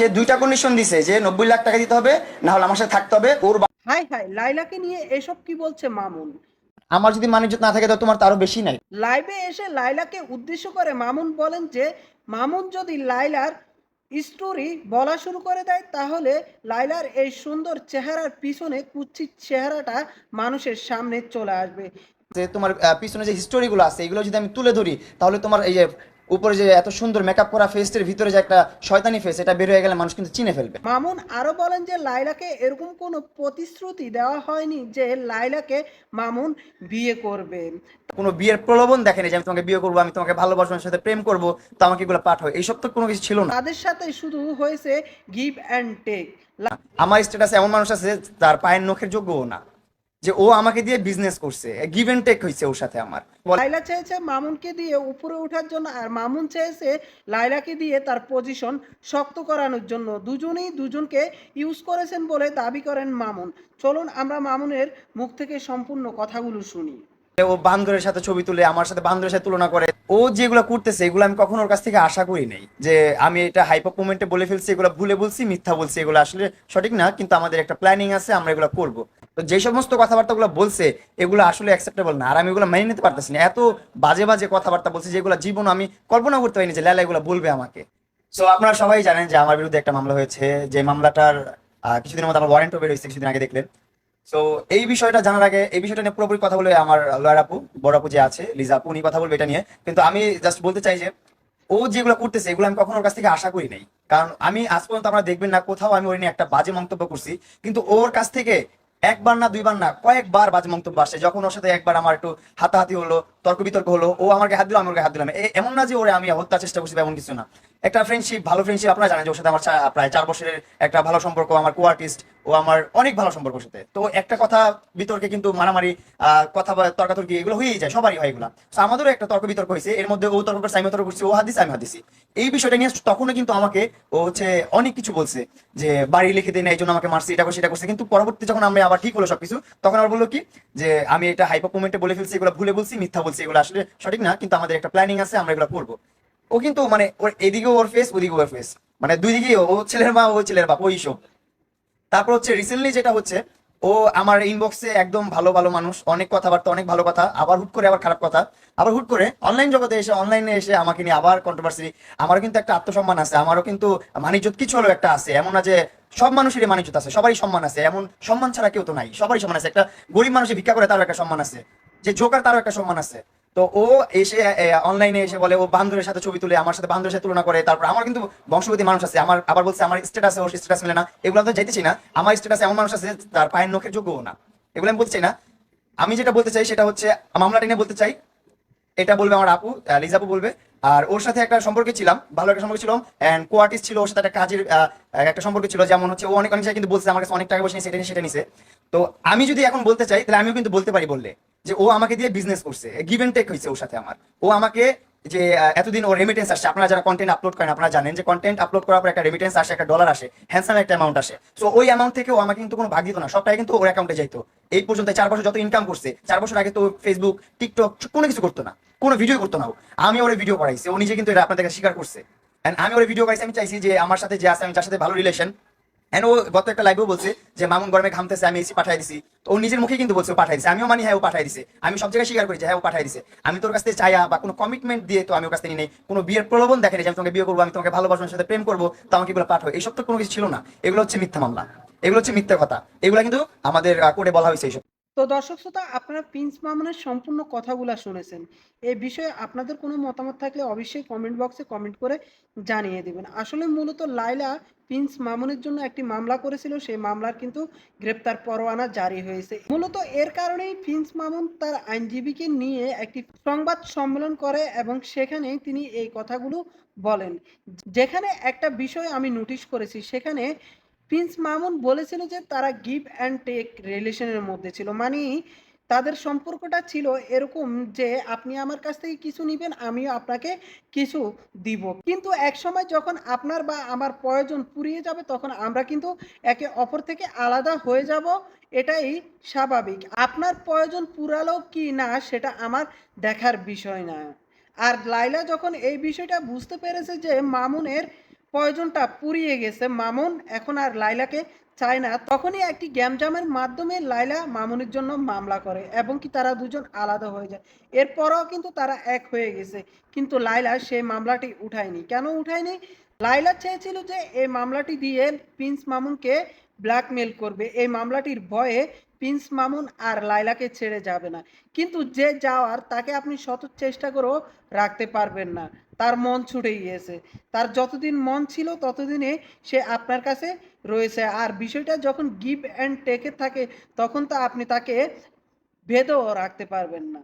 সে দুইটা কন্ডিশন দিছে যে নব্বই লাখ টাকা দিতে হবে না হলে আমার সাথে থাকতে হবে ওর হাই হাই লাইলাকে নিয়ে এসব কি বলছে মামুন? আমার যদি মানিজ্য না থাকে তোমার তো আরও বেশি নাই। লাইভে এসে লাইলাকে উদ্দেশ্য করে মামুন বলেন যে মামুন যদি লাইলার স্টোরি বলা শুরু করে দেয় তাহলে লাইলার এই সুন্দর চেহারার পিছনে কুচ্ছিত চেহারাটা মানুষের সামনে চলে আসবে। যে তোমার পিছনে যে হিস্টোরিগুলো আছে এগুলো যদি আমি তুলে ধরি তাহলে তোমার এই যে উপরে যে এত সুন্দর মেকআপ করা ফেসের ভিতরে যে একটা শয়তানি ফেস এটা বের হয়ে গেলে মানুষ কিন্তু চিনে ফেলবে। মামুন আরও বলেন যে লাইলাকে এরকম কোনো প্রতিশ্রুতি দেওয়া হয়নি যে লাইলাকে মামুন বিয়ে করবে। কোনো বিয়ের প্রলোভন দেখেনি যে আমি তোমাকে বিয়ে করব আমি তোমাকে ভালোবাসবো আমার সাথে প্রেম করব তো আমাকে এগুলো পাঠ হয় এইসব তো কোনো কিছু ছিল না। তাদের সাথে শুধু হয়েছে গিভ অ্যান্ড টেক আমার স্ট্যাটাসে এমন মানুষ আছে তার পায়ের নখের যোগ্যও না। যে ও আমাকে দিয়ে বিজনেস করছে গিভ এন্ড টেক হয়েছে ওর সাথে আমার। লাইলা চেয়েছে মামুনকে দিয়ে উপরে ওঠার জন্য আর মামুন চেয়েছে লাইলাকে দিয়ে তার পজিশন শক্ত করানোর জন্য। দুজনেই দুজনকে ইউজ করেছেন বলে দাবি করেন মামুন। চলুন আমরা মামুনের মুখ থেকে সম্পূর্ণ কথাগুলো শুনি। ও বান্দরের সাথে ছবি তুলে আমার সাথে বান্দরের সাথে তুলনা করে ও যেগুলো করতেছে এগুলো আমি কখনো ওর কাছ থেকে আশা করি নাই। যে আমি এটা হাইপার মোমেন্টে বলে ফেলছি এগুলো ভুলে বলছি মিথ্যা বলছি এগুলো আসলে সঠিক না কিন্তু আমাদের একটা প্ল্যানিং আছে আমরা এগুলো করব। তো যে সমস্ত কথাবার্তাগুলো বলছে, এগুলো আসলে অ্যাকসেপ্টেবল না। আর আমি এগুলো মেনে নিতে পারতেছি না। এত বাজে বাজে কথাবার্তা বলছে যেগুলো জীবন আমি কল্পনা করতে পারিনি যে লেলা এগুলো বলবে আমাকে। সো আপনারা সবাই জানেন যে আমার বিরুদ্ধে একটা মামলা হয়েছে, যে মামলাটার কিছুদিনের মধ্যে আমার ওয়ারেন্টও বের হয়েছে কিছুদিন আগে দেখলেন। সো এই বিষয়টা জানার আগে, এই বিষয়টা নিয়ে পুরোপুরি কথা বলে আমার লয়ার আপু, বড় আপু যে আছে লিজা আপু, উনি কথা বলবে এটা নিয়ে। কিন্তু আমি জাস্ট বলতে চাই যে, ও যেগুলো করতেছে, এগুলো আমি কখনো ওর কাছ থেকে আশা করি নাই। কারণ আমি আজ পর্যন্ত আপনারা দেখবেন না, কোথাও আমি ওই নিয়ে একটা বাজে মন্তব্য করছি। কিন্তু ওর কাছ থেকে একবার না, দুইবার না, কয়েকবার বাজে মন্তব্য আসে। যখন ওর সাথে একবার আমার একটু হাতাহাতি হলো, তর্ক বিতর্ক হলো, ও আমাকে হাত দিল আমাকে হাত দিলাম। এমন না যে ওরে আমি হত্যার চেষ্টা করছি এমন কিছু না। একটা ফ্রেন্ডশিপ ভালো ফ্রেন্ডশিপ আপনারা জানেন যে ওর সাথে আমার প্রায় চার বছরের একটা ভালো সম্পর্ক, আমার কো আর্টিস্ট ও আমার অনেক ভালো সম্পর্ক সাথে। তো একটা কথা বিতর্কে কিন্তু মারামারি কথা তর্কাতর্কি এগুলো হয়েই যায়, সবারই হয় এগুলো। তো আমাদেরও একটা তর্ক বিতর্ক হয়েছে, এর মধ্যে ও তর্ক করছে আমি তর্ক করছি, ও হাত দিছে আমি হাত দিছি। এই বিষয়টা নিয়ে তখনও কিন্তু আমাকে ও হচ্ছে অনেক কিছু বলছে, যে বাড়ি লিখে দিই না এই জন্য আমাকে মারছি, এটা করছে এটা করছে। কিন্তু পরবর্তী যখন আমরা আবার ঠিক হলো সবকিছু, তখন আবার বলল কি, যে আমি এটা হাইপার মোমেন্টে বলে ফেলছি, এগুলো ভুলে বলছি, মিথ্যা বলছি, এগুলো আসলে সঠিক না, কিন্তু আমাদের একটা প্ল্যানিং আছে, আমরা এগুলো করব। ও কিন্তু মানে ওর এদিকেও ওর ফেস ওদিকে ওর ফেস মানে দুই দিকেই ও ছেলের মা, ও ছেলের বাপ ওই সব তারপর হচ্ছে রিসেন্টলি যেটা হচ্ছে, ও আমার ইনবক্সে একদম ভালো ভালো মানুষ, অনেক কথাবার্তা, অনেক ভালো কথা, আবার হুট করে আবার খারাপ কথা। আবার হুট করে অনলাইন জগতে এসে অনলাইনে এসে আমাকে নিয়ে আবার কন্ট্রোভার্সি আমারও কিন্তু একটা আত্মসম্মান আছে, আমারও কিন্তু মানিজ্যত কিছু হলেও একটা আছে। এমন না যে সব মানুষেরই মানিজ্যত আছে, সবারই সম্মান আছে। এমন সম্মান ছাড়া কেউ তো নাই, সবারই সম্মান আছে। একটা গরিব মানুষের ভিক্ষা করে তারও একটা সম্মান আছে। যে জোকার তারও একটা সম্মান আছে। তো ও এসে অনলাইনে এসে বলে ও বান্ধবের সাথে ছবি তুলে আমার সাথে বান্ধবের সাথে তুলনা করে তারপর আমার কিন্তু বংশগতি মানুষ আছে আমার আবার বলছে আমার স্ট্যাটাস ওর স্ট্যাটাস মিলে না এগুলো তো যাইতেছি না আমার স্ট্যাটাস এমন মানুষ আছে তার পায়ের নখের যোগ্যও না। এগুলো আমি চাই না। আমি যেটা বলতে চাই সেটা হচ্ছে মামলাটা নিয়ে বলতে চাই এটা বলবে আমার আপু আহ, লিজা আপু বলবে আর ওর সাথে একটা সম্পর্কে ছিলাম ভালো একটা সম্পর্ক ছিল এন্ড কো আর্টিস্ট ছিল ওর সাথে একটা কাজের একটা সম্পর্ক ছিল যেমন হচ্ছে ও অনেক অনেক কিন্তু বলছে আমার কাছে অনেক টাকা পয়সা নিয়ে সেটা নিয়ে সেটা নিছে তো আমি যদি এখন বলতে চাই তাহলে আমিও কিন্তু বলতে পারি বললে। যে ও আমাকে দিয়ে বিজনেস করছে গিভ এন্ড টেক হয়েছে ওর সাথে আমার। ও আমাকে যে এতদিন ওর রেমিটেন্স আসছে। আপনারা যারা কন্টেন্ট আপলোড করেন, আপনারা জানেন যে কন্টেন্ট আপলোড করার পর একটা রেমিটেন্স আসে, একটা ডলার আসে হ্যান্ডসাম একটা অ্যামাউন্ট আসে। সো ওই অ্যামাউন্ট থেকে ও আমাকে কিন্তু কোনো ভাগ দিত না। সবটাই কিন্তু ওর অ্যাকাউন্টে যাইতো। এই পর্যন্ত চার বছর যত ইনকাম করছে, চার বছর আগে তো ফেসবুক টিকটক কোনো কিছু করতো না। কোনো ভিডিও করতো না ও। আমি ওর ভিডিও করাইছি ও নিজে কিন্তু এটা আপনাদের স্বীকার করছে। And আমি ওর ভিডিও করাইছি আমি চাইছি যে আমার সাথে যে আছে, আমি যার সাথে ভালো রিলেশন এন্ড ও গত একটা লাইভেও বলছে যে, মামুন গরমে ঘামতেছে, আমি এসি পাঠাই দিছি। তো ও নিজের মুখে কিন্তু বলছে, পাঠাই দিছে। আমিও মানি হ্যাঁ ও পাঠাই দিছে। আমি সব জায়গায় স্বীকার করি যে হ্যাঁ ও পাঠাই দিছে। আমি তোর কাছে চাইয়া বা কোনো কমিটমেন্ট দিয়ে তো আমি ওর কাছে নেই কোনো বিয়ের প্রলোভন দেখেনি যে, আমি তোমাকে বিয়ে করব, আমি তোমাকে ভালোবাসবো সাথে প্রেম করব। তো আমাকে এগুলো পাঠাও। এইসব তো কোনো কিছু ছিল না। এগুলো হচ্ছে মিথ্যা মামলা। এগুলো হচ্ছে মিথ্যা কথা। এগুলো কিন্তু আমাদের কোর্টে বলা হয়েছে এইসব। তো দর্শক শ্রোতা, আপনারা প্রিন্স মামুনের সম্পূর্ণ কথাগুলো শুনেছেন। এই বিষয়ে আপনাদের কোনো মতামত থাকলে অবশ্যই কমেন্ট বক্সে কমেন্ট করে জানিয়ে দেবেন। আসলে মূলত লাইলা প্রিন্স মামুনের জন্য একটি মামলা করেছিল, সেই মামলার কিন্তু গ্রেপ্তার পরোয়ানা জারি হয়েছে। মূলত এর কারণেই প্রিন্স মামুন তার আইনজীবীকে নিয়ে একটি সংবাদ সম্মেলন করে এবং সেখানে তিনি এই কথাগুলো বলেন। যেখানে একটা বিষয় আমি নোটিশ করেছি, সেখানে প্রিন্স মামুন বলেছিল যে তারা গিভ অ্যান্ড টেক রিলেশনের মধ্যে ছিল। মানে তাদের সম্পর্কটা ছিল এরকম যে আপনি আমার কাছ থেকে কিছু নেবেন, আমিও আপনাকে কিছু দিব। কিন্তু এক সময় যখন আপনার বা আমার প্রয়োজন পুরিয়ে যাবে, তখন আমরা কিন্তু একে অপর থেকে আলাদা হয়ে যাব। এটাই স্বাভাবিক। আপনার প্রয়োজন পুরালো কি না, সেটা আমার দেখার বিষয় না। আর লাইলা যখন এই বিষয়টা বুঝতে পেরেছে যে মামুনের প্রয়োজনটা পুরিয়ে গেছে। মামুন এখন আর লাইলাকে চায় না। তখনই একটি গ্যামজামের মাধ্যমে লাইলা মামুনের জন্য মামলা করে এবং কি তারা দুজন আলাদা হয়ে যায়। এরপরও কিন্তু তারা এক হয়ে গেছে। কিন্তু লাইলা সেই মামলাটি উঠায়নি। কেন উঠায়নি? লাইলা চেয়েছিল যে এই মামলাটি দিয়ে প্রিন্স মামুনকে ব্ল্যাকমেল করবে। এই মামলাটির ভয়ে প্রিন্স মামুন আর লাইলাকে ছেড়ে যাবে না। কিন্তু যে যাওয়ার, তাকে আপনি শত চেষ্টা করেও রাখতে পারবেন না। তার মন ছুটে গিয়েছে। তার যতদিন মন ছিল, ততদিনে সে আপনার কাছে রয়েছে। আর বিষয়টা যখন গিভ অ্যান্ড টেকে থাকে, তখন তো আপনি তাকে ভেদেও রাখতে পারবেন না।